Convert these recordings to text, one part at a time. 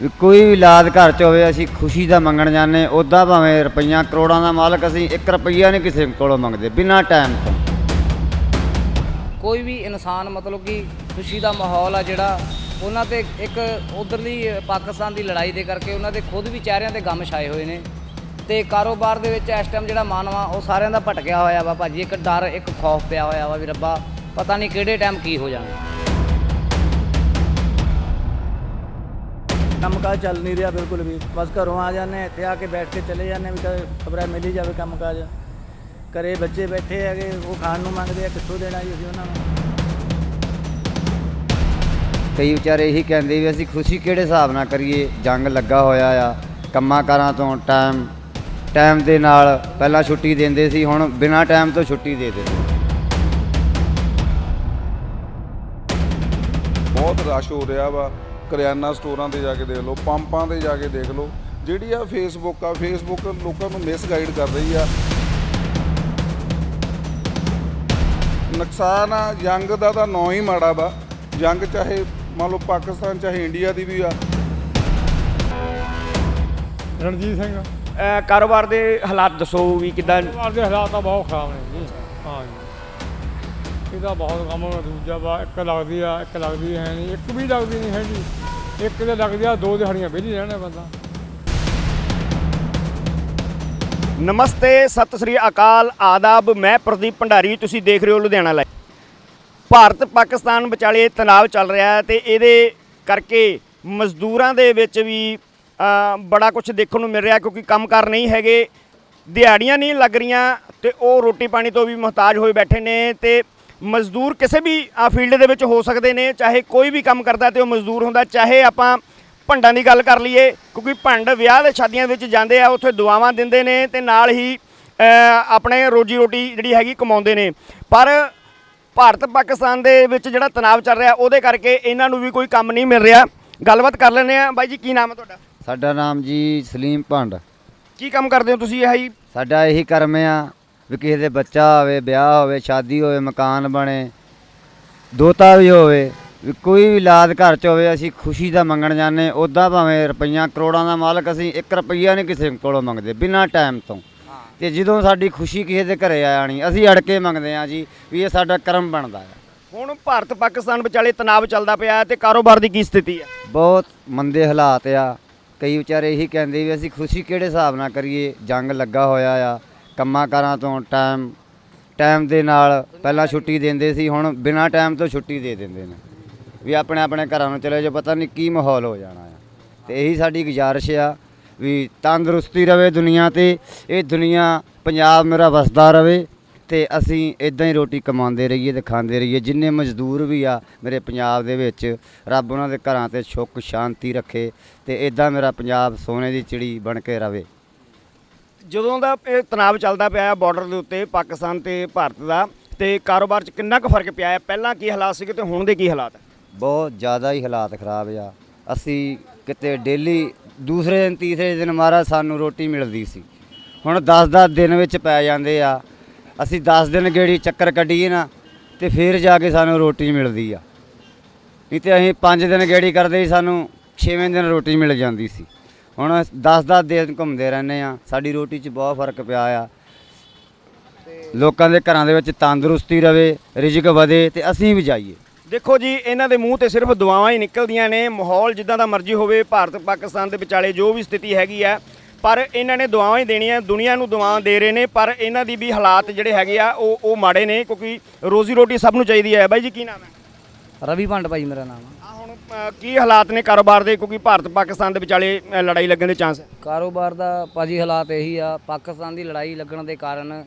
ਵੀ ਕੋਈ ਵੀ ਲਾਦ ਘਰ ਚ ਹੋਵੇ, ਅਸੀਂ ਖੁਸ਼ੀ ਦਾ ਮੰਗਣ ਜਾਂਦੇ ਉੱਦਾਂ ਭਾਵੇਂ ਰੁਪਈਆਂ ਕਰੋੜਾਂ ਦਾ ਮਾਲਕ ਅਸੀਂ 1 ਰੁਪਈਆ ਨਹੀਂ ਕਿਸੇ ਕੋਲੋਂ ਮੰਗਦੇ, ਬਿਨਾਂ ਟਾਈਮ ਤੋਂ। ਕੋਈ ਵੀ ਇਨਸਾਨ ਮਤਲਬ ਕਿ ਖੁਸ਼ੀ ਦਾ ਮਾਹੌਲ ਆ ਜਿਹੜਾ, ਉਹਨਾਂ ਤੇ ਇੱਕ ਉਧਰਲੀ ਪਾਕਿਸਤਾਨ ਦੀ ਲੜਾਈ ਦੇ ਕਰਕੇ ਉਹਨਾਂ ਦੇ ਖੁਦ ਵੀ ਚਿਹਰਿਆਂ ਤੇ ਗਮ ਛਾਏ ਹੋਏ ਨੇ। ਤੇ ਕਾਰੋਬਾਰ ਦੇ ਵਿੱਚ ਇਸ ਟਾਈਮ ਜਿਹੜਾ ਮਾਨਵਾ ਉਹ ਸਾਰਿਆਂ ਦਾ ਭਟਕਿਆ ਹੋਇਆ ਵਾ ਭਾਜੀ। ਇੱਕ ਡਰ, ਇੱਕ ਖੌਫ ਪਿਆ ਹੋਇਆ ਵਾ ਵੀ ਰੱਬਾ, ਪਤਾ ਨਹੀਂ ਕਿਹੜੇ ਟਾਈਮ ਕੀ ਹੋ ਜਾਣਾ। ਕੰਮਕਾਜ ਚੱਲ ਨਹੀਂ ਰਿਹਾ ਬਿਲਕੁਲ ਵੀ। ਬਸ ਘਰੋਂ ਆ ਜਾਂਦੇ ਇੱਥੇ ਆ ਕੇ ਬੈਠ ਕੇ ਚਲੇ ਜਾਂਦੇ ਵੀ ਖਬਰਾਂ ਮਿਲ ਹੀ ਜਾਵੇ ਕੰਮਕਾਜ। ਘਰੇ ਬੱਚੇ ਬੈਠੇ ਹੈਗੇ ਉਹ ਖਾਣ ਨੂੰ ਮੰਗਦੇ ਆ ਕਿੱਥੋਂ ਦੇਣਾ ਜੀ ਅਸੀਂ ਉਹਨਾਂ ਨੂੰ? ਕਈ ਵਿਚਾਰੇ ਇਹੀ ਕਹਿੰਦੇ ਵੀ ਅਸੀਂ ਖੁਸ਼ੀ ਕਿਹੜੇ ਹਿਸਾਬ ਨਾਲ ਕਰੀਏ? ਜੰਗ ਲੱਗਾ ਹੋਇਆ ਆ ਕੰਮਾਂ ਕਾਰਾਂ ਤੋਂ ਟਾਈਮ ਟਾਈਮ ਦੇ ਨਾਲ ਪਹਿਲਾਂ ਛੁੱਟੀ ਦਿੰਦੇ ਸੀ ਹੁਣ ਬਿਨਾਂ ਟਾਈਮ ਤੋਂ ਛੁੱਟੀ ਦੇ ਦਿੰਦੇ। ਬਹੁਤ ਰਸ਼ ਹੋ ਰਿਹਾ ਵਾ। ਕਰਿਆਨਾ ਸਟੋਰਾਂ ਤੇ ਜਾ ਕੇ ਦੇਖ ਲਓ ਪੰਪਾਂ ਤੇ ਜਾ ਕੇ ਦੇਖ ਲਓ ਜਿਹੜੀ ਆ ਫੇਸਬੁੱਕ ਆ ਫੇਸਬੁੱਕ ਲੋਕਾਂ ਨੂੰ ਮਿਸਗਾਈਡ ਕਰ ਰਹੀ ਆ। ਨੁਕਸਾਨ ਆ ਜੰਗ ਦਾ ਤਾਂ ਨਾਂ ਹੀ ਮਾੜਾ ਵਾ। ਜੰਗ ਚਾਹੇ ਮੰਨ ਲਓ ਪਾਕਿਸਤਾਨ ਚਾਹੇ ਇੰਡੀਆ ਦੀ ਵੀ ਆ। ਰਣਜੀਤ ਸਿੰਘ। ਅਹ ਕਾਰੋਬਾਰ ਦੇ ਹਾਲਾਤ ਦੱਸੋ ਵੀ ਕਿਦਾਂ? ਪਰਿਵਾਰ ਦੇ ਹਾਲਾਤ ਤਾਂ ਬਹੁਤ ਖਰਾਬ ਨੇ ਜੀ। ਹਾਂ ਜੀ। ਇਹਦਾ ਬਹੁਤ ਕੰਮ ਦੂਜਾ ਵਾ, ਇੱਕ ਲੱਗਦੀ ਆ, ਇੱਕ ਲੱਗਦੀ ਹੈ ਨਹੀਂ, ਇੱਕ ਵੀ ਲੱਗਦੀ ਨਹੀਂ ਹੈਗੀ। ਇੱਕ ਦੇ ਲੱਗਦੀ ਆ, ਦੋ ਦਿਹਾੜੀਆਂ ਵਿਹਲੀ ਰਹਿਣਾ ਬੰਦਾ। ਨਮਸਤੇ, ਸਤਿ ਸ੍ਰੀ ਅਕਾਲ, ਆਦਾਬ, ਮੈਂ ਪ੍ਰਦੀਪ ਭੰਡਾਰੀ, ਤੁਸੀਂ ਦੇਖ ਰਹੇ ਹੋ ਲੁਧਿਆਣਾ ਲਾਈਵ। ਭਾਰਤ ਪਾਕਿਸਤਾਨ ਵਿਚਾਲੇ ਤਣਾਅ ਚੱਲ ਰਿਹਾ ਹੈ ਤੇ ਇਹਦੇ ਕਰਕੇ ਮਜ਼ਦੂਰਾਂ ਦੇ ਵਿੱਚ ਵੀ ਬੜਾ ਕੁਝ ਦੇਖਣ ਨੂੰ ਮਿਲ ਰਿਹਾ ਕਿਉਂਕਿ ਕੰਮਕਾਰ ਨਹੀਂ ਹੈਗੇ, ਦਿਹਾੜੀਆਂ ਨਹੀਂ ਲੱਗ ਰਹੀਆਂ ਤੇ ਉਹ ਰੋਟੀ ਪਾਣੀ ਤੋਂ ਵੀ ਮੁਹਤਾਜ ਹੋਏ ਬੈਠੇ ਨੇ ਤੇ ਮਜ਼ਦੂਰ ਕਿਸੇ ਵੀ ਫੀਲਡ ਦੇ ਵਿੱਚ ਹੋ ਸਕਦੇ ਨੇ ਚਾਹੇ ਕੋਈ ਵੀ ਕੰਮ ਕਰਦਾ ਤੇ ਉਹ ਮਜ਼ਦੂਰ ਹੁੰਦਾ ਚਾਹੇ ਆਪਾਂ ਭੰਡਾਂ ਦੀ ਗੱਲ ਕਰ ਲਈਏ ਕਿਉਂਕਿ ਭੰਡ ਵਿਆਹ ਦੇ ਸ਼ਾਦੀਆਂ ਵਿੱਚ ਜਾਂਦੇ ਆ ਉੱਥੇ ਦੁਆਵਾਂ ਦਿੰਦੇ ਨੇ ਤੇ ਨਾਲ ਹੀ ਆਪਣੇ ਰੋਜੀ ਰੋਟੀ ਜਿਹੜੀ ਹੈਗੀ ਕਮਾਉਂਦੇ ਨੇ। ਪਰ ਭਾਰਤ ਪਾਕਿਸਤਾਨ ਦੇ ਵਿੱਚ ਜਿਹੜਾ ਤਣਾਅ ਚੱਲ ਰਿਹਾ ਉਹਦੇ ਕਰਕੇ ਇਹਨਾਂ ਨੂੰ ਵੀ ਕੋਈ ਕੰਮ ਨਹੀਂ ਮਿਲ ਰਿਹਾ। ਗੱਲਬਾਤ ਕਰ ਲੈਂਦੇ ਆ ਬਾਈ ਜੀ ਕੀ ਨਾਮ ਹੈ ਤੁਹਾਡਾ? ਸਾਡਾ ਨਾਮ ਜੀ ਸਲੀਮ ਭੰਡ। ਕੀ ਕੰਮ ਕਰਦੇ ਹੋ ਤੁਸੀਂ ਇਹ ਹੀ ਸਾਡਾ ਇਹੀ ਕਰਮ ਆ। ਵੀ ਕਿਸੇ ਦੇ ਬੱਚਾ ਹੋਵੇ ਵਿਆਹ ਹੋਵੇ ਸ਼ਾਦੀ ਹੋਵੇ ਮਕਾਨ ਬਣੇ ਦੋਤਾ ਵੀ ਹੋਵੇ ਵੀ ਕੋਈ ਵੀ ਲਾਦ ਘਰ ਚ ਹੋਵੇ ਅਸੀਂ ਖੁਸ਼ੀ ਦਾ ਮੰਗਣ ਜਾਂਦੇ ਉੱਦਾਂ ਭਾਵੇਂ ਰੁਪਈਆਂ ਕਰੋੜਾਂ ਦਾ ਮਾਲਕ ਅਸੀਂ 1 ਰੁਪਈਆ ਨਹੀਂ ਕਿਸੇ ਕੋਲੋਂ ਮੰਗਦੇ ਬਿਨਾਂ ਟਾਈਮ ਤੋਂ। ਤੇ ਜਦੋਂ ਸਾਡੀ ਖੁਸ਼ੀ ਕਿਸੇ ਦੇ ਘਰੇ ਆ ਜਾਣੀ ਅਸੀਂ ਅੜ ਕੇ ਮੰਗਦੇ ਆ ਜੀ ਵੀ ਇਹ ਸਾਡਾ ਕਰਮ ਬਣਦਾ ਹੈ। ਹੁਣ ਭਾਰਤ ਪਾਕਿਸਤਾਨ ਵਿਚਾਲੇ ਤਣਾਅ ਚੱਲਦਾ ਪਿਆ ਹੈ ਤੇ ਕਾਰੋਬਾਰ ਦੀ ਕੀ ਸਥਿਤੀ ਹੈ? ਬਹੁਤ ਮੰਦੇ ਹਾਲਾਤ ਆ। ਕਈ ਵਿਚਾਰੇ ਇਹੀ ਕਹਿੰਦੇ ਵੀ ਅਸੀਂ ਖੁਸ਼ੀ ਕਿਹੜੇ ਹਿਸਾਬ ਨਾਲ ਕਰੀਏ? ਜੰਗ ਲੱਗਾ ਹੋਇਆ ਆ। ਕੰਮਾਂ ਕਾਰਾਂ ਤੋਂ ਟਾਈਮ ਟਾਈਮ ਦੇ ਨਾਲ ਪਹਿਲਾਂ ਛੁੱਟੀ ਦਿੰਦੇ ਸੀ, ਹੁਣ ਬਿਨਾਂ ਟਾਈਮ ਤੋਂ ਛੁੱਟੀ ਦੇ ਦਿੰਦੇ ਨੇ। ਵੀ ਆਪਣੇ ਆਪਣੇ ਘਰਾਂ ਨੂੰ ਚਲੇ ਜਾਓ, ਪਤਾ ਨਹੀਂ ਕੀ ਮਾਹੌਲ ਹੋ ਜਾਣਾ ਆ। ਤੇ ਇਹੀ ਸਾਡੀ ਗੁਜ਼ਾਰਿਸ਼ ਆ ਵੀ ਤੰਦਰੁਸਤੀ ਰਵੇ ਦੁਨੀਆ ਤੇ, ਇਹ ਦੁਨੀਆ ਪੰਜਾਬ ਮੇਰਾ ਵਸਦਾ ਰਵੇ ਤੇ ਅਸੀਂ ਇਦਾਂ ਹੀ ਰੋਟੀ ਕਮਾਉਂਦੇ ਰਹੀਏ ਤੇ ਖਾਂਦੇ ਰਹੀਏ। ਜਿੰਨੇ ਮਜ਼ਦੂਰ ਵੀ ਆ ਮੇਰੇ ਪੰਜਾਬ ਦੇ ਵਿੱਚ, ਰੱਬ ਉਹਨਾਂ ਦੇ ਘਰਾਂ ਤੇ ਸੁੱਖ, ਸ਼ਾਂਤੀ ਰੱਖੇ ਤੇ ਇਦਾਂ ਮੇਰਾ ਪੰਜਾਬ ਸੋਨੇ ਦੀ ਚਿੜੀ ਬਣ ਕੇ ਰਵੇ। ਜਦੋਂ ਦਾ ਇਹ ਤਣਾਅ ਚੱਲਦਾ ਪਿਆ ਹੈ ਬਾਰਡਰ ਦੇ ਉੱਤੇ ਪਾਕਿਸਤਾਨ ਤੇ ਭਾਰਤ ਦਾ, ਤੇ ਕਾਰੋਬਾਰ 'ਚ ਕਿੰਨਾ ਕੁ ਫ਼ਰਕ ਪਿਆ ਹੈ ਪਹਿਲਾਂ ਕੀ ਹਾਲਾਤ ਸੀਗੇ ਤੇ ਹੁਣ ਦੇ ਕੀ ਹਾਲਾਤ ਹੈ ਬਹੁਤ ਜ਼ਿਆਦਾ ਹੀ ਹਾਲਾਤ ਖਰਾਬ ਆ। ਅਸੀਂ ਕਿਤੇ ਡੇਲੀ ਦੂਸਰੇ ਦਿਨ, ਤੀਸਰੇ ਦਿਨ ਮਹਾਰਾਜ ਸਾਨੂੰ ਰੋਟੀ ਮਿਲਦੀ ਸੀ। ਹੁਣ 10-10 ਦਿਨ ਵਿੱਚ ਪੈ ਜਾਂਦੇ ਆ। ਅਸੀਂ 10 ਦਿਨ ਗੇੜੀ ਚੱਕਰ ਕੱਢੀਏ ਨਾ, ਤੇ ਫਿਰ ਜਾ ਕੇ ਸਾਨੂੰ ਰੋਟੀ ਮਿਲਦੀ ਆ। ਨਹੀਂ ਤੇ ਅਸੀਂ 5 ਦਿਨ ਗੇੜੀ ਕਰਦੇ ਸੀ, ਸਾਨੂੰ 6ਵੇਂ ਦਿਨ ਰੋਟੀ ਮਿਲ ਜਾਂਦੀ ਸੀ। ਹੁਣ 10-10 ਦਿਨ ਘੁੰਮਦੇ ਰਹਿੰਦੇ ਆ ਸਾਡੀ ਰੋਟੀ 'ਚ ਬਹੁਤ ਫ਼ਰਕ ਪਿਆ ਆ। ਲੋਕਾਂ ਦੇ ਘਰਾਂ ਦੇ ਵਿੱਚ ਤੰਦਰੁਸਤੀ ਰਵੇ ਰਿਜ਼ਕ ਵਧੇ ਤੇ ਅਸੀਂ ਵੀ ਜਾਈਏ। ਦੇਖੋ ਜੀ ਇਹਨਾਂ ਦੇ ਮੂੰਹ ਤੇ ਸਿਰਫ ਦੁਆਵਾਂ ਹੀ ਨਿਕਲਦੀਆਂ ਨੇ। ਮਾਹੌਲ ਜਿੱਦਾਂ ਦਾ ਮਰਜ਼ੀ ਹੋਵੇ ਭਾਰਤ ਪਾਕਿਸਤਾਨ ਦੇ ਵਿਚਾਲੇ ਜੋ ਵੀ ਸਥਿਤੀ ਹੈਗੀ ਹੈ ਪਰ ਇਹਨਾਂ ਨੇ ਦੁਆਵਾਂ ਹੀ ਦੇਣੀਆਂ ਦੁਨੀਆ ਨੂੰ ਦੁਆਵਾਂ ਦੇ ਰਹੇ ਨੇ। ਪਰ ਇਹਨਾਂ ਦੀ ਵੀ ਹਾਲਾਤ ਜਿਹੜੇ ਹੈਗੇ ਆ ਉਹ ਉਹ ਮਾੜੇ ਨੇ ਕਿਉਂਕਿ ਰੋਜ਼ੀ ਰੋਟੀ ਸਭ ਨੂੰ ਚਾਹੀਦੀ ਹੈ। ਬਾਈ ਜੀ ਕੀ ਨਾਮ ਹੈ? ਰਵੀ ਭੰਡ ਭਾਜੀ ਮੇਰਾ ਨਾਮ ਆ ਆ। ਅ, ਕੀ ਹਾਲਾਤ ਨੇ ਕਾਰੋਬਾਰ ਦੇ? ਕਿਉਂਕਿ ਭਾਰਤ ਪਾਕਿਸਤਾਨ ਦੇ ਵਿਚਾਲੇ ਅ, ਲੜਾਈ ਲੱਗਣ ਦੇ ਚਾਂਸ ਹੈ। ਕਾਰੋਬਾਰ ਦਾ ਭਾਜੀ ਹਾਲਾਤ ਇਹੀ ਆ ਪਾਕਿਸਤਾਨ ਦੀ ਲੜਾਈ ਲੱਗਣ ਦੇ ਕਾਰਨ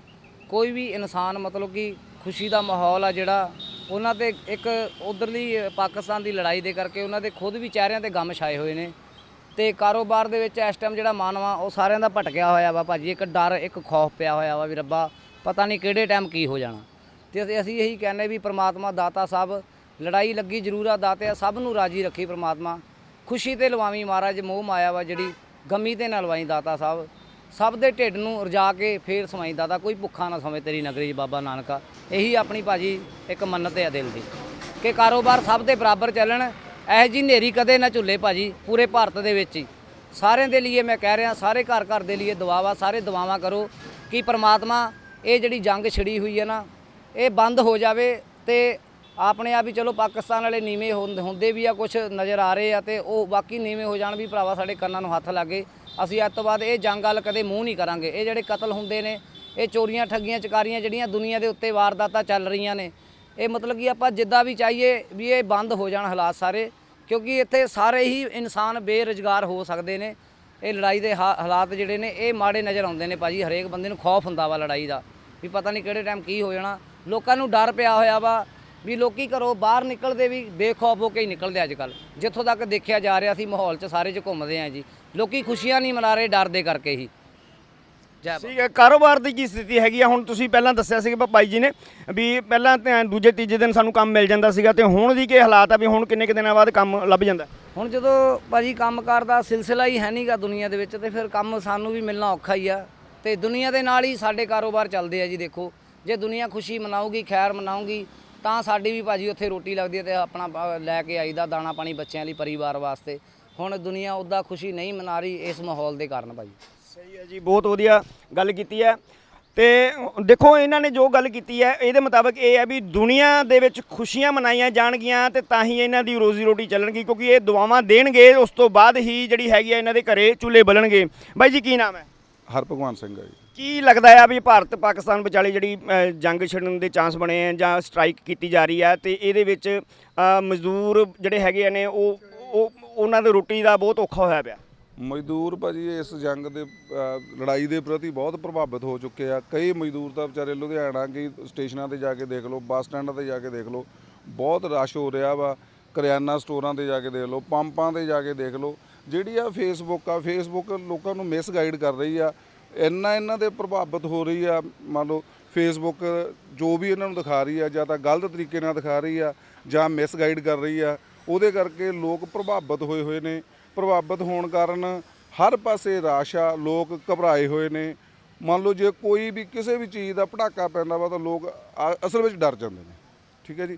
ਕੋਈ ਵੀ ਇਨਸਾਨ ਮਤਲਬ ਕਿ ਖੁਸ਼ੀ ਦਾ ਮਾਹੌਲ ਆ ਜਿਹੜਾ ਉਹਨਾਂ ਤੇ ਇੱਕ ਉਧਰਲੀ ਪਾਕਿਸਤਾਨ ਦੀ ਲੜਾਈ ਦੇ ਕਰਕੇ ਉਹਨਾਂ ਦੇ ਖੁਦ ਵੀ ਚਿਹਰਿਆਂ ਤੇ ਗਮ ਛਾਏ ਹੋਏ ਨੇ। ਤੇ ਕਾਰੋਬਾਰ ਦੇ ਵਿੱਚ ਇਸ ਟਾਈਮ ਜਿਹੜਾ ਮਾਨਵਾ ਉਹ ਸਾਰਿਆਂ ਦਾ ਭਟਕਿਆ ਹੋਇਆ ਵਾ ਭਾਜੀ। ਇੱਕ ਡਰ ਇੱਕ ਖੌਫ ਪਿਆ ਹੋਇਆ ਵਾ ਵੀ ਰੱਬਾ ਪਤਾ ਨਹੀਂ ਕਿਹੜੇ ਟਾਈਮ ਕੀ ਹੋ ਜਾਣਾ। ਤੇ ਅਸੀਂ- ਅਸੀਂ ਇਹੀ ਕਹਿੰਦੇ ਵੀ ਪ੍ਰਮਾਤਮਾ ਦਾਤਾ ਸਾਹਿਬ ਲੜਾਈ ਲੱਗੀ ਜ਼ਰੂਰ ਆ ਦਾਤੇ ਸਭ ਨੂੰ ਰਾਜੀ ਰੱਖੀ ਪ੍ਰਮਾਤਮਾ। ਖੁਸ਼ੀ ਤੇ ਲਵਾਵੀਂ ਮਹਾਰਾਜ ਮੋਹ ਮਾਇਆ ਵਾ ਜਿਹੜੀ ਗਮੀ ਤੇ ਨਾ ਲਵਾਈ ਦਾਤਾ ਸਾਹਿਬ। ਸਭ ਦੇ ਢਿੱਡ ਨੂੰ ਰਜਾ ਕੇ ਫੇਰ ਸਮਾਈ ਦਾਤਾ। ਕੋਈ ਭੁੱਖਾ ਨਾ ਸਮੇ ਤੇਰੀ ਨਗਰੀ 'ਚ ਬਾਬਾ ਨਾਨਕਾ। ਇਹੀ ਆਪਣੀ ਭਾਜੀ ਇੱਕ ਮੰਨਤ ਹੈ ਦਿਲ ਦੀ ਕਿ ਕਾਰੋਬਾਰ ਸਭ ਦੇ ਬਰਾਬਰ ਚੱਲਣ। ਇਹ ਜੀ ਨੇਰੀ ਕਦੇ ਨਾ ਝੁੱਲੇ ਭਾਜੀ, ਪੂਰੇ ਭਾਰਤ ਦੇ ਵਿੱਚ ਹੀ। ਸਾਰਿਆਂ ਦੇ ਲਈ ਮੈਂ ਕਹਿ ਰਿਹਾ, ਸਾਰੇ ਘਰ ਘਰ ਦੇ ਲਈ ਦੁਆਵਾ ਸਾਰੇ ਦੁਆਵਾਂ ਕਰੋ ਕਿ ਪ੍ਰਮਾਤਮਾ ਇਹ ਜਿਹੜੀ ਜੰਗ ਛਿੜੀ ਹੋਈ ਹੈ ਨਾ, ਇਹ ਬੰਦ ਹੋ ਜਾਵੇ ਤੇ ਆਪਣੇ ਆਪ ਹੀ ਚਲੋ ਪਾਕਿਸਤਾਨ ਵਾਲੇ ਨੀਵੇਂ ਹੁੰਦ- ਹੁੰਦੇ ਵੀ ਆ ਕੁਝ ਨਜ਼ਰ ਆ ਰਹੇ ਆ ਤੇ ਉਹ ਬਾਕੀ ਨੀਵੇਂ ਹੋ ਜਾਣ ਵੀ ਭਰਾਵਾ ਸਾਡੇ ਕੰਨਾਂ ਨੂੰ ਹੱਥ ਲੱਗੇ। ਅਸੀਂ ਅੱਜ ਤੋਂ ਬਾਅਦ ਇਹ ਜੰਗ ਵਾਲ ਕਦੇ ਮੂੰਹ ਨਹੀਂ ਕਰਾਂਗੇ। ਇਹ ਜਿਹੜੇ ਕਤਲ ਹੁੰਦੇ ਨੇ, ਇਹ ਚੋਰੀਆਂ, ਠੱਗੀਆਂ, ਚਕਾਰੀਆਂ ਜਿਹੜੀਆਂ ਦੁਨੀਆ ਦੇ ਉੱਤੇ ਵਾਰਦਾਤਾਂ ਚੱਲ ਰਹੀਆਂ ਨੇ, ਇਹ ਮਤਲਬ ਕਿ ਆਪਾਂ ਜਿੱਦਾਂ ਵੀ ਚਾਹੀਏ ਵੀ ਇਹ ਬੰਦ ਹੋ ਜਾਣ ਹਾਲਾਤ ਸਾਰੇ, ਕਿਉਂਕਿ ਇੱਥੇ ਸਾਰੇ ਹੀ ਇਨਸਾਨ ਬੇਰੁਜ਼ਗਾਰ ਹੋ ਸਕਦੇ ਨੇ। ਇਹ ਲੜਾਈ ਦੇ ਹਾ- ਹਾਲਾਤ ਜਿਹੜੇ ਨੇ, ਇਹ ਮਾੜੇ ਨਜ਼ਰ ਆਉਂਦੇ ਨੇ ਭਾਜੀ। ਹਰੇਕ ਬੰਦੇ ਨੂੰ ਖੌਫ ਹੁੰਦਾ ਵਾ ਲੜਾਈ ਦਾ, ਵੀ ਪਤਾ ਨਹੀਂ ਕਿਹੜੇ ਟਾਈਮ ਕੀ ਹੋ ਜਾਣਾ। ਲੋਕਾਂ ਨੂੰ ਡਰ ਪਿਆ ਹੋਇਆ ਵਾ ਵੀ ਲੋਕੀ ਘਰੋਂ ਬਾਹਰ ਨਿਕਲਦੇ ਵੀ ਬੇਖੌਫ ਹੋ ਕੇ ਹੀ ਨਿਕਲਦੇ ਅੱਜ ਕੱਲ ਜਿੱਥੋਂ ਤੱਕ ਦੇਖਿਆ ਜਾ ਰਿਹਾ ਸੀ ਮਾਹੌਲ 'ਚ ਸਾਰੇ 'ਚ ਘੁੰਮਦੇ ਆ ਜੀ। ਲੋਕੀ ਖੁਸ਼ੀਆਂ ਨਹੀਂ ਮਨਾ ਰਹੇ ਡਰ ਦੇ ਕਰਕੇ ਹੀ। ਜੈ ਠੀਕ ਹੈ ਕਾਰੋਬਾਰ ਦੀ ਕੀ ਸਥਿਤੀ ਹੈਗੀ ਆ? ਹੁਣ ਤੁਸੀਂ ਪਹਿਲਾਂ ਦੱਸਿਆ ਸੀ ਬਾਈ ਜੀ ਨੇ ਵੀ ਪਹਿਲਾਂ ਤੇ ਦੂਜੇ ਤੀਜੇ ਦਿਨ ਸਾਨੂੰ ਕੰਮ ਮਿਲ ਜਾਂਦਾ ਸੀਗਾ ਤੇ ਹੁਣ ਦੀ ਕੀ ਹਾਲਾਤ ਆ ਵੀ ਹੁਣ ਕਿੰਨੇ ਕੁ ਦਿਨਾਂ ਬਾਅਦ ਕੰਮ ਲੱਭ ਜਾਂਦਾ? ਹੁਣ ਜਦੋਂ ਭਾਜੀ ਕੰਮਕਾਰ ਦਾ ਸਿਲਸਿਲਾ ਹੀ ਹੈ ਨਹੀਂਗਾ ਦੁਨੀਆ ਦੇ ਵਿੱਚ ਤੇ ਫਿਰ ਕੰਮ ਸਾਨੂੰ ਵੀ ਮਿਲਣਾ ਔਖਾ ਹੀ ਆ। ਤੇ ਦੁਨੀਆ ਦੇ ਨਾਲ ਹੀ ਸਾਡੇ ਕਾਰੋਬਾਰ ਚੱਲਦੇ ਆ ਜੀ ਦੇਖੋ। ਜੇ ਦੁਨੀਆ ਖੁਸ਼ੀ ਮਨਾਊਗੀ ਖੈਰ ਮਨਾਊਗੀ ਤਾਂ ਸਾਡੀ ਵੀ ਭਾਜੀ ਉੱਥੇ ਰੋਟੀ ਲੱਗਦੀ ਹੈ ਤੇ ਆਪਣਾ ਲੈ ਕੇ ਆਈਦਾ ਦਾਣਾ ਪਾਣੀ ਬੱਚਿਆਂ ਲਈ ਪਰਿਵਾਰ ਵਾਸਤੇ। ਹੁਣ ਦੁਨੀਆ ਉੱਦਾਂ ਖੁਸ਼ੀ ਨਹੀਂ ਮਨਾ ਰਹੀ ਇਸ ਮਾਹੌਲ ਦੇ ਕਾਰਨ ਭਾਜੀ। ਸਹੀ ਹੈ ਜੀ ਬਹੁਤ ਵਧੀਆ ਗੱਲ ਕੀਤੀ ਹੈ। ਤੇ ਦੇਖੋ ਇਹਨਾਂ ਨੇ ਜੋ ਗੱਲ ਕੀਤੀ ਹੈ ਇਹਦੇ ਮੁਤਾਬਕ ਇਹ ਹੈ ਵੀ ਦੁਨੀਆ ਦੇ ਵਿੱਚ ਖੁਸ਼ੀਆਂ ਮਨਾਈਆਂ ਜਾਣਗੀਆਂ ਤੇ ਤਾਂ ਹੀ ਇਹਨਾਂ ਦੀ ਰੋਜ਼ੀ ਰੋਟੀ ਚੱਲਣਗੀ ਕਿਉਂਕਿ ਇਹ ਦੁਆਵਾਂ ਦੇਣਗੇ ਉਸ ਤੋਂ ਬਾਅਦ ਹੀ ਜਿਹੜੀ ਹੈਗੀ ਆ ਇਹਨਾਂ ਦੇ ਘਰੇ ਚੁੱਲ੍ਹੇ ਬਲਣਗੇ। ਬਾਈ ਜੀ ਕੀ ਨਾਮ ਹੈ? ਹਰਭਗਵਾਨ ਸਿੰਘ ਆ ਜੀ। ਕੀ ਲੱਗਦਾ ਆ ਵੀ ਭਾਰਤ ਪਾਕਿਸਤਾਨ ਵਿਚਾਲੇ ਜਿਹੜੀ ਅ, ਜੰਗ ਛਿੜਨ ਦੇ ਚਾਂਸ ਬਣੇ ਆ ਜਾਂ ਸਟ੍ਰਾਈਕ ਕੀਤੀ ਜਾ ਰਹੀ ਹੈ ਤੇ ਇਹਦੇ ਵਿੱਚ ਅ, ਮਜ਼ਦੂਰ ਜਿਹੜੇ ਹੈਗੇ ਨੇ ਉਹ ਉਹ ਉਹਨਾਂ ਦੇ ਰੋਟੀ ਦਾ ਬਹੁਤ ਔਖਾ ਹੋਇਆ ਪਿਆ। ਮਜ਼ਦੂਰ ਭਾਜੀ ਇਸ ਜੰਗ ਦੇ ਅ, ਲੜਾਈ ਦੇ ਪ੍ਰਤੀ ਬਹੁਤ ਪ੍ਰਭਾਵਿਤ ਹੋ ਚੁੱਕੇ ਆ। ਕਈ ਮਜ਼ਦੂਰ ਤਾਂ ਵਿਚਾਰੇ ਲੁਧਿਆਣਾ ਕੀ ਸਟੇਸ਼ਨਾਂ ਤੇ ਜਾ ਕੇ ਦੇਖ ਲਓ ਬੱਸ ਸਟੈਂਡਾਂ ਤੇ ਜਾ ਕੇ ਦੇਖ ਲਓ ਬਹੁਤ ਰਸ਼ ਹੋ ਰਿਹਾ ਵਾ। ਕਰਿਆਨਾ ਸਟੋਰਾਂ ਤੇ ਜਾ ਕੇ ਦੇਖ ਲਓ ਪੰਪਾਂ ਤੇ ਜਾ ਕੇ ਦੇਖ ਲਓ। ਜਿਹੜੀ ਆ ਫੇਸਬੁੱਕ ਆ ਫੇਸਬੁੱਕ ਲੋਕਾਂ ਨੂੰ ਮਿਸਗਾਈਡ ਕਰ ਰਹੀ ਆ। ਇੰਨਾ ਇਹਨਾਂ ਦੇ ਪ੍ਰਭਾਵਿਤ ਹੋ ਰਹੀ ਆ, ਮੰਨ ਲਓ ਫੇਸਬੁੱਕ ਜੋ ਵੀ ਇਹਨਾਂ ਨੂੰ ਦਿਖਾ ਰਹੀ ਆ, ਜਾਂ ਤਾਂ ਗਲਤ ਤਰੀਕੇ ਨਾਲ ਦਿਖਾ ਰਹੀ ਆ, ਜਾਂ ਮਿਸਗਾਈਡ ਕਰ ਰਹੀ ਆ, ਉਹਦੇ ਕਰਕੇ ਲੋਕ ਪ੍ਰਭਾਵਿਤ ਹੋਏ ਹੋਏ ਨੇ। ਪ੍ਰਭਾਵਿਤ ਹੋਣ ਕਾਰਨ ਹਰ ਪਾਸੇ ਰਾਸ਼ ਆ, ਲੋਕ ਘਬਰਾਏ ਹੋਏ ਨੇ। ਮੰਨ ਲਓ ਜੇ ਕੋਈ ਵੀ ਕਿਸੇ ਵੀ ਚੀਜ਼ ਦਾ ਪਟਾਕਾ ਪੈਂਦਾ ਵਾ, ਤਾਂ ਲੋਕ ਆ- ਅਸਲ ਵਿੱਚ ਡਰ ਜਾਂਦੇ ਨੇ। ਠੀਕ ਹੈ ਜੀ?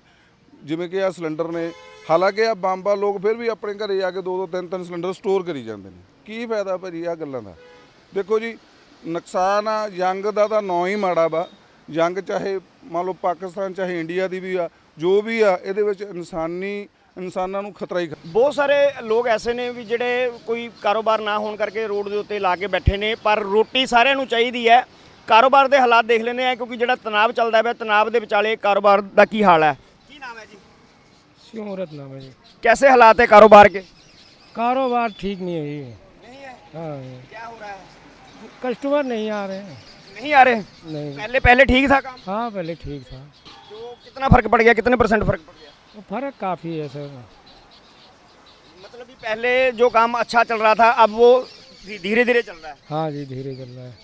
ਜਿਵੇਂ ਕਿ ਆ ਸਿਲੰਡਰ ਨੇ, ਹਾਲਾਂਕਿ ਆ ਬੰਬਾ ਲੋਕ ਫਿਰ ਵੀ ਆਪਣੇ ਘਰੇ ਆ ਕੇ ਦੋ ਦੋ ਤਿੰਨ ਤਿੰਨ ਸਿਲੰਡਰ ਸਟੋਰ ਕਰੀ ਜਾਂਦੇ ਨੇ। ਕੀ ਫਾਇਦਾ ਭਾਜੀ ਆ ਗੱਲਾਂ ਦਾ? ਦੇਖੋ ਜੀ ਨੁਕਸਾਨ ਆ ਜੰਗ ਦਾ ਤਾਂ ਨਾਂ ਹੀ ਮਾੜਾ ਵਾ ਜੰਗ ਚਾਹੇ ਮੰਨ ਲਓ ਪਾਕਿਸਤਾਨ ਚਾਹੇ ਇੰਡੀਆ ਦੀ ਵੀ ਆ ਜੋ ਵੀ ਆ ਇਹਦੇ ਵਿੱਚ ਇਨਸਾਨੀ ਇਨਸਾਨਾਂ ਨੂੰ ਖਤਰਾ ਹੀ ਖ- ਬਹੁਤ ਸਾਰੇ ਲੋਕ ਐਸੇ ਨੇ ਵੀ ਜਿਹੜੇ ਕੋਈ ਕਾਰੋਬਾਰ ਨਾ ਹੋਣ ਕਰਕੇ ਰੋਡ ਦੇ ਉੱਤੇ ਲਾ ਕੇ ਬੈਠੇ ਨੇ ਪਰ ਰੋਟੀ ਸਾਰਿਆਂ ਨੂੰ ਚਾਹੀਦੀ ਹੈ ਕਾਰੋਬਾਰ ਦੇ ਹਾਲਾਤ ਦੇਖ ਲੈਂਦੇ ਆ ਕਿਉਂਕਿ ਜਿਹੜਾ ਤਣਾਅ ਚੱਲਦਾ ਪਿਆ ਤਣਾਅ ਦੇ ਵਿਚਾਲੇ ਕਾਰੋਬਾਰ ਦਾ ਕੀ ਹਾਲ ਹੈ ਕੀ ਨਾਮ ਹੈ ਜੀ ਸ਼ੋਹਰਤ ਨਾਮ ਹੈ ਜੀ कैसे हालात है कारोबार के कारोबार ठीक नहीं है ये नहीं है हाँ क्या हो रहा है कस्टमर नहीं आ रहे हैं नहीं आ रहे नहीं पहले पहले ठीक था काम हाँ पहले ठीक था तो कितना फर्क पड़ गया कितने परसेंट फर्क पड़ गया वो फर्क काफ़ी है सर मतलब कि पहले जो काम अच्छा चल रहा था अब वो धीरे धीरे चल रहा है हाँ जी धीरे चल रहा है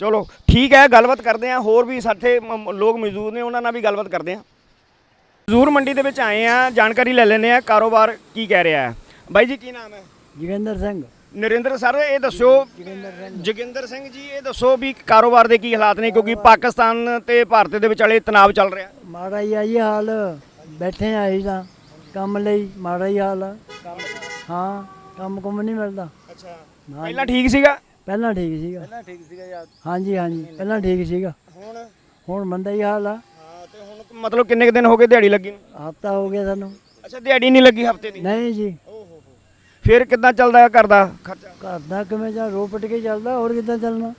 ਚਲੋ ਠੀਕ ਹੈ ਗੱਲਬਾਤ ਕਰਦੇ ਹਾਂ ਹੋਰ ਵੀ ਸਾਡੇ ਮ- ਲੋਕ ਮਜ਼ਦੂਰ ਨੇ ਉਹਨਾਂ ਨਾਲ ਵੀ ਗੱਲਬਾਤ ਕਰਦੇ ਹਾਂ ਮਜ਼ਦੂਰ ਮੰਡੀ ਦੇ ਵਿੱਚ ਆਏ ਆ ਜਾਣਕਾਰੀ ਲੈ ਲੈਂਦੇ ਆ ਕਾਰੋਬਾਰ ਕੀ ਕਹਿ ਰਿਹਾ ਹੈ ਬਾਈ ਜੀ ਕੀ ਨਾਮ ਹੈ ਜੋਗਿੰਦਰ ਸਿੰਘ ਨਰਿੰਦਰ ਸਰ ਇਹ ਦੱਸਿਓ ਜੋਗਿੰਦਰ ਸਿੰਘ ਜੀ ਇਹ ਦੱਸੋ ਵੀ ਕਾਰੋਬਾਰ ਦੇ ਕੀ ਹਾਲਾਤ ਨੇ ਕਿਉਂਕਿ ਪਾਕਿਸਤਾਨ ਤੇ ਭਾਰਤ ਦੇ ਵਿਚਾਲੇ ਤਣਾਅ ਚੱਲ ਰਿਹਾ। ਮਾੜਾ ਹੀ ਆ ਜੀ ਹਾਲ ਬੈਠੇ ਆ ਅਸੀਂ ਤਾਂ ਕੰਮ ਲਈ ਮਾੜਾ ਹੀ ਹਾਲ ਆ। ਹਾਂ ਕੰਮ ਕੁਮ ਨਹੀਂ ਮਿਲਦਾ। ਅੱਛਾ ਪਹਿਲਾਂ ਠੀਕ ਸੀਗਾ? ਪਹਿਲਾਂ ਠੀਕ ਸੀਗਾ। ਪਹਿਲਾਂ ਠੀਕ ਸੀਗਾ ਯਾਰ ਹਾਂਜੀ ਹਾਂਜੀ ਪਹਿਲਾਂ ਠੀਕ ਸੀਗਾ। ਹੁਣ? ਹੁਣ ਮੰਦਾ ਹੀ ਹਾਲ ਆ। ਹਾਂ ਤੇ ਹੁਣ ਮਤਲਬ ਕਿੰਨੇ ਕੁ ਦਿਨ ਹੋ ਗਏ ਦਿਹਾੜੀ ਲੱਗੀ ਨੂੰ? ਹਫਤਾ ਹੋ ਗਿਆ ਸਾਨੂੰ। ਅੱਛਾ ਦਿਹਾੜੀ ਨਹੀਂ ਲੱਗੀ ਹਫ਼ਤੇ ਦੀ? ਨਹੀਂ ਜੀ। ਫਿਰ ਕਿੱਦਾਂ ਚੱਲਦਾ ਹੈ ਘਰ ਦਾ? ਖਰਚਾ ਘਰ ਦਾ ਕਿਵੇਂ ਜਾਂ ਰੋ ਪਟ ਕੇ ਚੱਲਦਾ ਹੋਰ ਕਿੱਦਾਂ ਚੱਲਣਾ?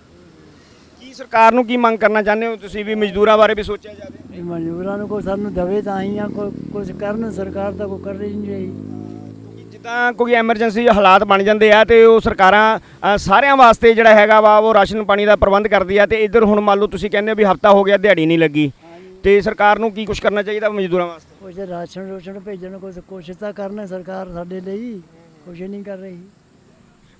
ਕੀ ਸਰਕਾਰ ਨੂੰ ਕੀ ਮੰਗ ਕਰਨਾ ਚਾਹੁੰਦੇ ਹੋ ਤੁਸੀਂ ਵੀ ਮਜ਼ਦੂਰਾਂ ਬਾਰੇ ਵੀ ਸੋਚਿਆ ਜਾਵੇ? ਇਹ ਮਜ਼ਦੂਰਾਂ ਨੂੰ ਕੋਈ ਸਾਨੂੰ ਦਵੇ ਤਾਂ ਹੀ ਆ ਕੋਈ ਕੁਝ ਕਰਨ ਸਰਕਾਰ ਤਾਂ ਕੋਈ ਕਰ ਰਹੀ ਨਹੀਂ ਰਹੀ। ਜਿੱਦਾਂ ਕੋਈ ਐਮਰਜੈਂਸੀ ਹਾਲਾਤ ਬਣ ਜਾਂਦੇ ਆ ਤੇ ਉਹ ਸਰਕਾਰਾਂ ਅ, ਸਾਰਿਆਂ ਵਾਸਤੇ ਜਿਹੜਾ ਹੈਗਾ ਵਾ ਉਹ ਰਾਸ਼ਨ ਪਾਣੀ ਦਾ ਪ੍ਰਬੰਧ ਕਰਦੀ ਆ ਤੇ ਇੱਧਰ ਹੁਣ ਮੰਨ ਲਓ ਤੁਸੀਂ ਕਹਿੰਦੇ ਹੋ ਵੀ ਹਫਤਾ ਹੋ ਗਿਆ ਦਿਹਾੜੀ ਨਹੀਂ ਲੱਗੀ। ਤੇ ਸਰਕਾਰ ਨੂੰ ਕੀ ਕੁਝ ਕਰਨਾ ਚਾਹੀਦਾ ਮਜ਼ਦੂਰਾਂ ਵਾਸਤੇ? ਕੁਝ ਰਾਸ਼ਨ ਰੋਸ਼ਨ ਭੇਜਣ ਕੁਝ ਕੋਸ਼ਿਸ਼ ਤਾਂ ਕਰਨ ਸਰਕਾਰ ਸਾਡੇ ਲਈ। ਕੁਝ ਨਹੀਂ ਕਰ ਰਹੀ।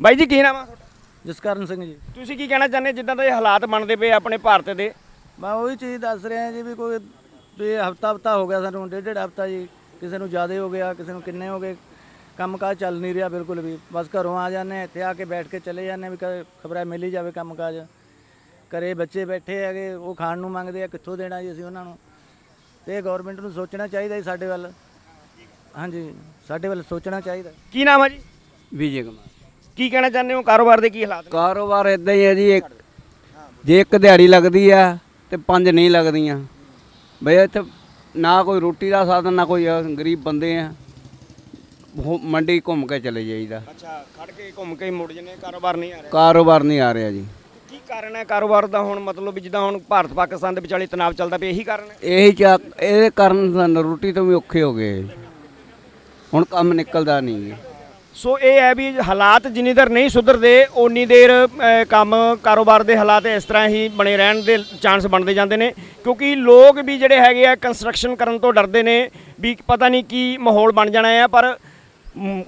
ਬਾਈ ਜੀ ਕੀ ਨਾਮ ਆ ਤੁਹਾਡਾ? ਜਸਕਰਨ ਸਿੰਘ ਜੀ। ਤੁਸੀਂ ਕੀ ਕਹਿਣਾ ਚਾਹੁੰਦੇ ਜਿੱਦਾਂ ਦੇ ਹਾਲਾਤ ਬਣਦੇ ਪਏ ਆਪਣੇ ਭਾਰਤ ਦੇ? ਮੈਂ ਉਹੀ ਚੀਜ਼ ਦੱਸ ਰਿਹਾ ਜੀ ਵੀ ਕੋਈ ਵੀ ਹਫਤਾ ਹਫਤਾ ਹੋ ਗਿਆ ਸਾਨੂੰ ਡੇਢ ਡੇਢ ਹਫਤਾ ਜੀ ਕਿਸੇ ਨੂੰ ਜ਼ਿਆਦਾ ਹੋ ਗਿਆ ਕਿਸੇ ਨੂੰ ਕਿੰਨੇ ਹੋ ਗਏ ਕੰਮਕਾਜ ਚੱਲ ਨਹੀਂ ਰਿਹਾ ਬਿਲਕੁਲ ਵੀ। ਬਸ ਘਰੋਂ ਆ ਜਾਂਦੇ ਇੱਥੇ ਆ ਕੇ ਬੈਠ ਕੇ ਚਲੇ ਜਾਂਦੇ ਵੀ ਖਬਰਾਂ ਮਿਲ ਹੀ ਜਾਵੇ ਕੰਮਕਾਜ। ਘਰੇ ਬੱਚੇ ਬੈਠੇ ਹੈਗੇ ਉਹ ਖਾਣ ਨੂੰ ਮੰਗਦੇ ਆ ਕਿੱਥੋਂ ਦੇਣਾ ਜੀ ਅਸੀਂ ਉਹਨਾਂ ਨੂੰ? ਤੇ ਗਵਰਨਮੈਂਟ ਨੂੰ ਸੋਚਣਾ ਚਾਹੀਦਾ ਜੀ ਸਾਡੇ ਵੱਲ। ਹਾਂਜੀ ਸਾਡੇ ਵੱਲ ਸੋਚਣਾ ਚਾਹੀਦਾ। ਕੀ ਨਾਮ ਹੈ ਜੀ? ਵਿਜੇ ਕੁਮਾਰ। ਕੀ ਕਹਿਣਾ ਚਾਹੁੰਦੇ ਹੋ? ਕਾਰੋਬਾਰ ਦੇ ਕੀ ਹਾਲਾਤ ਨੇ? ਕਾਰੋਬਾਰ ਇਦਾਂ ਹੀ ਹੈ ਜੀ ਇੱਕ ਜੇ ਇੱਕ ਦਿਹਾੜੀ ਲੱਗਦੀ ਆ ਤੇ ਪੰਜ ਨਹੀਂ ਲੱਗਦੀਆਂ। ਬਈ ਇੱਥੇ ਨਾ ਕੋਈ ਰੋਟੀ ਦਾ ਸਾਧਨ ਨਾ ਕੋਈ ਆ, ਗਰੀਬ ਬੰਦੇ ਆ। ਹੋ- ਮੰਡੀ ਘੁੰਮ ਕੇ ਚਲੇ ਜਾਈਦਾ। ਅੱਛਾ ਖੜ ਕੇ ਘੁੰਮ ਕੇ ਹੀ ਮੁੜ ਜਨੇ ਕਾਰੋਬਾਰ ਨਹੀਂ ਆ ਰਿਹਾ। ਕਾਰੋਬਾਰ ਨਹੀਂ ਆ ਰਿਹਾ ਜੀ। ਕੀ ਕਾਰਨ ਹੈ ਕਾਰੋਬਾਰ ਦਾ ਹੁਣ? ਮਤਲਬ ਵੀ ਜਿੱਦਾਂ ਹੁਣ ਭਾਰਤ ਪਾਕਿਸਤਾਨ ਦੇ ਵਿਚਾਲੇ ਤਣਾਅ ਚੱਲਦਾ ਪਿਆ ਇਹੀ ਕਾਰਨ ਹੈ? ਇਹੀ ਚਾ ਇਹਦੇ ਕਾਰਨ ਸਾਨੂੰ ਰੋਟੀ ਤੋਂ ਵੀ ਔਖੇ ਹੋ ਗਏ। ਹੁਣ ਕੰਮ ਨਿਕਲਦਾ ਨਹੀਂ ਹੈ। ਸੋ ਇਹ ਹੈ ਵੀ ਹਾਲਾਤ ਜਿੰਨੀ ਦੇਰ ਨਹੀਂ ਸੁਧਰਦੇ ਓਨੀ ਦੇਰ ਕੰਮ ਕਾਰੋਬਾਰ ਦੇ ਹਾਲਾਤ ਇਸ ਤਰ੍ਹਾਂ ਹੀ ਬਣੇ ਰਹਿਣ ਦੇ ਚਾਂਸ ਬਣਦੇ ਜਾਂਦੇ ਨੇ। ਕਿਉਂਕਿ ਲੋਕ ਵੀ ਜਿਹੜੇ ਹੈਗੇ ਆ ਕੰਸਟਰਕਸ਼ਨ ਕਰਨ ਤੋਂ ਡਰਦੇ ਨੇ ਵੀ ਪਤਾ ਨਹੀਂ ਕੀ ਮਾਹੌਲ ਬਣ ਜਾਣਾ ਹੈ ਪਰ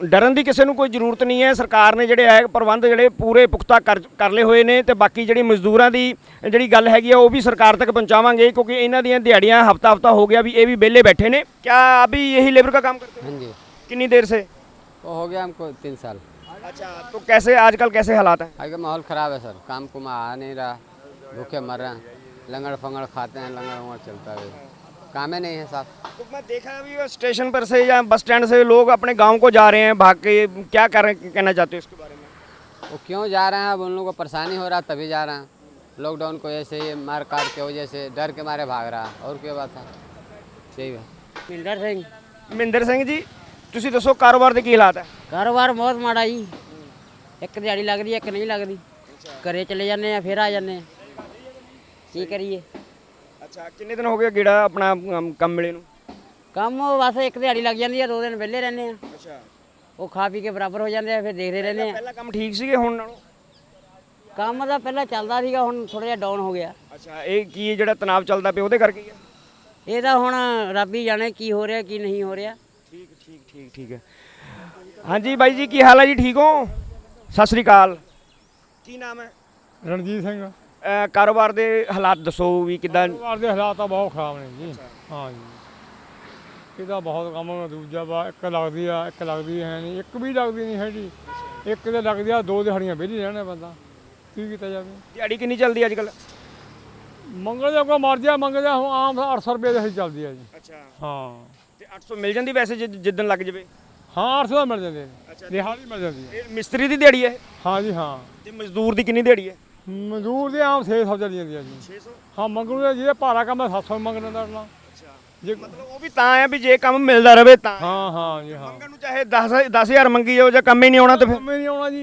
ਡਰਨ ਦੀ ਕਿਸੇ ਨੂੰ ਕੋਈ ਜ਼ਰੂਰਤ ਨਹੀਂ ਹੈ। ਸਰਕਾਰ ਨੇ ਜਿਹੜੇ ਹੈ ਪ੍ਰਬੰਧ ਜਿਹੜੇ ਪੂਰੇ ਪੁਖਤਾ ਕਰ ਕਰ ਲਏ ਹੋਏ ਨੇ ਤੇ ਬਾਕੀ ਜਿਹੜੀ ਮਜ਼ਦੂਰਾਂ ਦੀ ਜਿਹੜੀ ਗੱਲ ਹੈਗੀ ਆ ਉਹ ਵੀ ਸਰਕਾਰ ਤੱਕ ਪਹੁੰਚਾਵਾਂਗੇ ਕਿਉਂਕਿ ਇਹਨਾਂ ਦੀਆਂ ਦਿਹਾੜੀਆਂ ਹਫਤਾ ਹਫਤਾ ਹੋ ਗਿਆ ਵੀ ਇਹ ਵੀ ਵਿਹਲੇ ਬੈਠੇ ਨੇ। ਕਿਆ ਅਭੀ ਇਹੀ ਲੇਬਰ ਦਾ ਕੰਮ ਕਰਦੇ? ਹਾਂਜੀ। कितनी देर से? वो हो गया हमको तीन साल। अच्छा तो कैसे आजकल कैसे हालात हैं? आजकल माहौल ख़राब है सर। काम को आ नहीं रहा भूखे मर रहे हैं। लंगड़ फंगड़ खाते हैं लंगड़ वंगड़ चलता है। काम है नहीं है साहब तो मैं देखा अभी स्टेशन पर से या बस स्टैंड से लोग अपने गाँव को जा रहे हैं भाग के क्या कर रहे कहना चाहते हो इसके बारे में? वो क्यों जा रहे हैं? अब उन लोगों को परेशानी हो रहा तभी जा रहे हैं। लॉकडाउन को ऐसे ही मार काट के वजह से डर के मारे भाग रहा और क्या बात है? यही बात मिंदर सिंह। मिंदर सिंह जी ਤੁਸੀਂ ਦੱਸੋ ਕਾਰੋਬਾਰ ਦੇ ਕੀ ਹਾਲਾਤ ਹੈ? ਕਾਰੋਬਾਰ ਬਹੁਤ ਮਾੜਾ ਜੀ। ਇੱਕ ਦਿਹਾੜੀ ਲੱਗਦੀ ਇੱਕ ਨਹੀਂ ਲੱਗਦੀ। ਘਰੇ ਚਲੇ ਜਾਂਦੇ ਆ ਫਿਰ ਆ ਜਾਂਦੇ ਆ। ਕੀ ਕਰੀਏ? ਅੱਛਾ ਕਿੰਨੇ ਦਿਨ ਹੋ ਗਏ ਗੇੜਾ ਆਪਣਾ ਅਮ, ਕੰਮ ਮਿਲੇ ਨੂੰ? ਕੰਮ ਬਸ ਇੱਕ ਦਿਹਾੜੀ ਲੱਗ ਜਾਂਦੀ ਆ ਦੋ ਦਿਨ ਵਿਹਲੇ ਰਹਿੰਦੇ ਆ। ਅੱਛਾ। ਉਹ ਖਾ ਪੀ ਕੇ ਬਰਾਬਰ ਹੋ ਜਾਂਦੇ ਆ ਫਿਰ ਦੇਖਦੇ ਰਹਿੰਦੇ ਆ। ਪਹਿਲਾਂ ਕੰਮ ਠੀਕ ਸੀਗੇ ਹੁਣ ਨਾਲੋਂ? ਕੰਮ ਤਾਂ ਪਹਿਲਾਂ ਚੱਲਦਾ ਸੀਗਾ ਹੁਣ ਥੋੜਾ ਜਿਹਾ ਡਾਊਨ ਹੋ ਗਿਆ। ਅੱਛਾ ਇਹ ਕੀ ਜਿਹੜਾ ਤਣਾਅ ਚੱਲਦਾ ਪਿਆ ਉਹਦੇ ਕਰਕੇ ਹੀ ਹੈ? ਇਹ ਤਾਂ ਹੁਣ ਰੱਬ ਹੀ ਜਾਣੇ ਕੀ ਹੋ ਰਿਹਾ ਕੀ ਨਹੀਂ ਹੋ ਰਿਹਾ। ਠੀਕ ਠੀਕ ਠੀਕ ਠੀਕ ਹੈ। ਹਾਂਜੀ ਬਾਈ ਜੀ ਕੀ ਹਾਲ ਹੈ ਜੀ? ਠੀਕ ਹੋ? ਸਤਿ ਸ੍ਰੀ ਅਕਾਲ। ਕੀ ਨਾਮ ਹੈ? ਰਣਜੀਤ ਸਿੰਘ। ਅ, ਕਾਰੋਬਾਰ ਦੇ ਹਾਲਾਤ ਦੱਸੋ ਵੀ ਕਿਦਾਂ? ਪਰਿਵਾਰ ਦੇ ਹਾਲਾਤ ਤਾਂ ਬਹੁਤ ਖਰਾਬ ਨੇ ਜੀ। ਹਾਂ ਜੀ। ਇਹਦਾ ਬਹੁਤ ਕੰਮ ਦੂਜਾ ਵਾ ਇੱਕ ਲੱਗਦੀ ਆ ਇੱਕ ਲੱਗਦੀ ਹੈ ਨਹੀਂ ਇੱਕ ਵੀ ਲੱਗਦੀ ਨਹੀਂ ਹੈਗੀ। ਇੱਕ ਤੇ ਲੱਗਦੀ ਆ ਦੋ ਦਿਹਾੜੀਆਂ ਵਿਹਲੀ ਰਹਿਣਾ ਬੰਦਾ। ਕੀ ਕੀਤਾ ਜਾਵੇ? ਦਿਹਾੜੀ ਕਿੰਨੀ ਚੱਲਦੀ ਅੱਜ ਕੱਲ ਮੰਗਲ ਦਾ ਕੋ ਮਰ ਜਾ ਮੰਗਲ ਦਾ ਹੁਣ ਆਮ 800 ਰੁਪਏ ਦੇ ਹੀ ਚੱਲਦੀ ਆ ਜੀ। ਅੱਛਾ। ਹਾਂ। 800 ਮਿਲ ਜਾਂਦੀ ਵੈਸੇ ਜਿ- ਜਿੱਦਣ ਲੱਗ ਜਵੇ? ਹਾਂ 800 ਦਾ ਮਿਲ ਜਾਂਦੇ ਨੇ ਦਿਹਾੜੀ ਮਿਲ ਜਾਂਦੀ ਹੈ। ਇਹ ਮਿਸਤਰੀ ਦੀ ਦਿਹਾੜੀ ਹੈ ਹਾਂ ਜੀ ਹਾਂ। ਤੇ ਮਜ਼ਦੂਰ ਦੀ ਕਿੰਨੀ ਦਿਹਾੜੀ ਹੈ? ਮਜ਼ਦੂਰ ਦੇ ਆਮ 600 ਚੱਲੀ ਜਾਂਦੀ ਆ ਜੀ। 600 ਹਾਂ ਮੰਗਲੂ ਦਾ ਜਿਹਦੇ ਭਾਰਾ ਕੰਮ ਹੈ 700 ਮੰਗ ਲੈਂਦਾ ਅਗਲਾ ਜੇ ਮਤਲਬ ਉਹ ਵੀ ਤਾਂ ਹੈ ਵੀ ਜੇ ਕੰਮ ਮਿਲਦਾ ਰਵੇ ਤਾਂ। ਹਾਂ ਹਾਂ ਜੀ ਹਾਂ। ਮੰਗਣ ਨੂੰ ਚਾਹੇ 10 10000 ਮੰਗੀ ਜਾਓ ਜਾਂ ਕੰਮ ਹੀ ਨਹੀਂ ਆਉਣਾ ਤਾਂ ਫਿਰ ਕੰਮ ਹੀ ਨਹੀਂ ਆਉਣਾ ਜੀ।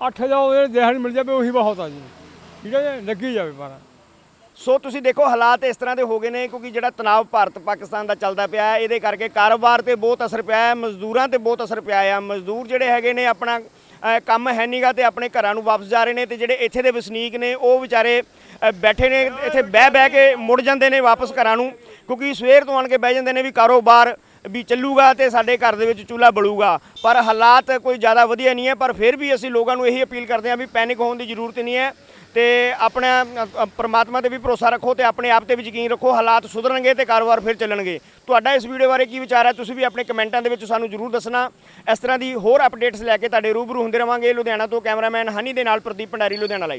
8000 ਦਿਹਾੜੀ ਮਿਲ ਜਾਵੇ ਉਹੀ ਬਹੁਤ ਆ ਜੀ। ਠੀਕ ਹੈ ਜੀ ਲੱਗੀ ਜਾਵੇ ਪਰ ਸੋ ਤੁਸੀਂ ਦੇਖੋ ਹਾਲਾਤ ਇਸ ਤਰ੍ਹਾਂ ਦੇ ਹੋ ਗਏ ਨੇ ਕਿਉਂਕਿ ਜਿਹੜਾ ਤਣਾਅ ਭਾਰਤ ਪਾਕਿਸਤਾਨ ਦਾ ਚੱਲਦਾ ਪਿਆ ਹੈ, ਇਹਦੇ ਕਰਕੇ ਕਾਰੋਬਾਰ ਤੇ ਬਹੁਤ ਅਸਰ ਪਿਆ ਹੈ, ਮਜ਼ਦੂਰਾਂ ਤੇ ਬਹੁਤ ਅਸਰ ਪਿਆ ਹੈ। ਮਜ਼ਦੂਰ ਜਿਹੜੇ ਹੈਗੇ ਨੇ ਆਪਣਾ ਕੰਮ ਹੈ ਨਹੀਂਗਾ ਤੇ ਆਪਣੇ ਘਰਾਂ ਨੂੰ ਵਾਪਸ ਜਾ ਰਹੇ ਨੇ ਤੇ ਜਿਹੜੇ ਇੱਥੇ ਦੇ ਵਸਨੀਕ ਨੇ, ਉਹ ਵਿਚਾਰੇ ਬੈਠੇ ਨੇ, ਇੱਥੇ ਬਹਿ ਬਹਿ ਕੇ ਮੁੜ ਜਾਂਦੇ ਨੇ ਵਾਪਸ ਘਰਾਂ ਨੂੰ ਕਿਉਂਕਿ ਸਵੇਰ ਤੋਂ ਆਣ ਕੇ ਬਹਿ ਜਾਂਦੇ ਨੇ ਵੀ ਕਾਰੋਬਾਰ ਵੀ ਚੱਲੂਗਾ ਤੇ ਸਾਡੇ ਘਰ ਦੇ ਵਿੱਚ ਚੁੱਲ੍ਹਾ ਬਲੂਗਾ। ਪਰ ਹਾਲਾਤ ਕੋਈ ਜ਼ਿਆਦਾ ਵਧੀਆ ਨਹੀਂ ਹੈ, ਪਰ ਫਿਰ ਵੀ ਅਸੀਂ ਲੋਕਾਂ ਨੂੰ ਇਹੀ ਅਪੀਲ ਕਰਦੇ ਹਾਂ ਵੀ ਪੈਨਿਕ ਹੋਣ ਦੀ ਜ਼ਰੂਰਤ ਨਹੀਂ ਹੈ। ਤੇ ਆਪਣਾ ਪਰਮਾਤਮਾ ਤੇ ਵੀ ਭਰੋਸਾ ਰੱਖੋ ਤੇ ਆਪਣੇ ਆਪ ਤੇ ਵੀ ਯਕੀਨ ਰੱਖੋ, ਹਾਲਾਤ ਸੁਧਰਨਗੇ ਤੇ ਕਾਰੋਬਾਰ ਫਿਰ ਚੱਲਣਗੇ। ਤੁਹਾਡਾ ਇਸ ਵੀਡੀਓ ਬਾਰੇ ਕੀ ਵਿਚਾਰ ਹੈ, ਤੁਸੀਂ ਵੀ ਆਪਣੇ ਕਮੈਂਟਾਂ ਦੇ ਵਿੱਚ ਸਾਨੂੰ ਜ਼ਰੂਰ ਦੱਸਣਾ। ਇਸ ਤਰ੍ਹਾਂ ਦੀ ਹੋਰ ਅਪਡੇਟਸ ਲੈ ਕੇ ਤੁਹਾਡੇ ਰੂਬਰੂ ਹੁੰਦੇ ਰਵਾਂਗੇ। ਲੁਧਿਆਣਾ ਤੋਂ ਕੈਮਰਾਮੈਨ ਹਨੀ ਦੇ ਨਾਲ ਪ੍ਰਦੀਪ ਭੰਡਾਰੀ, ਲੁਧਿਆਣਾ ਲਈ